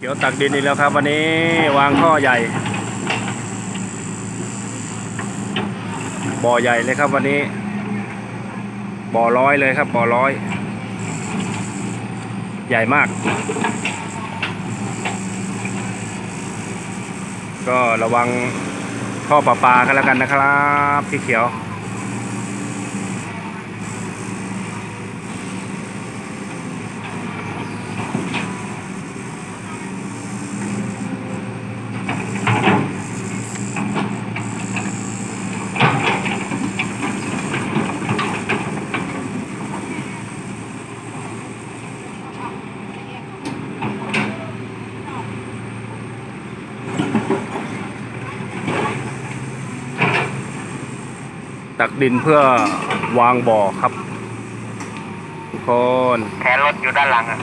เขียวตักดินอีกแล้วครับ วันนี้วางท่อใหญ่ บ่อใหญ่เลยครับวันนี้ บ่อร้อยเลยครับ บ่อร้อย ใหญ่มาก ก็ระวังท่อประปากันแล้วกันนะครับ พี่เขียว ตักดินเพื่อวางบ่อครับทุกคนแขนรถอยู่ด้านหลังอะ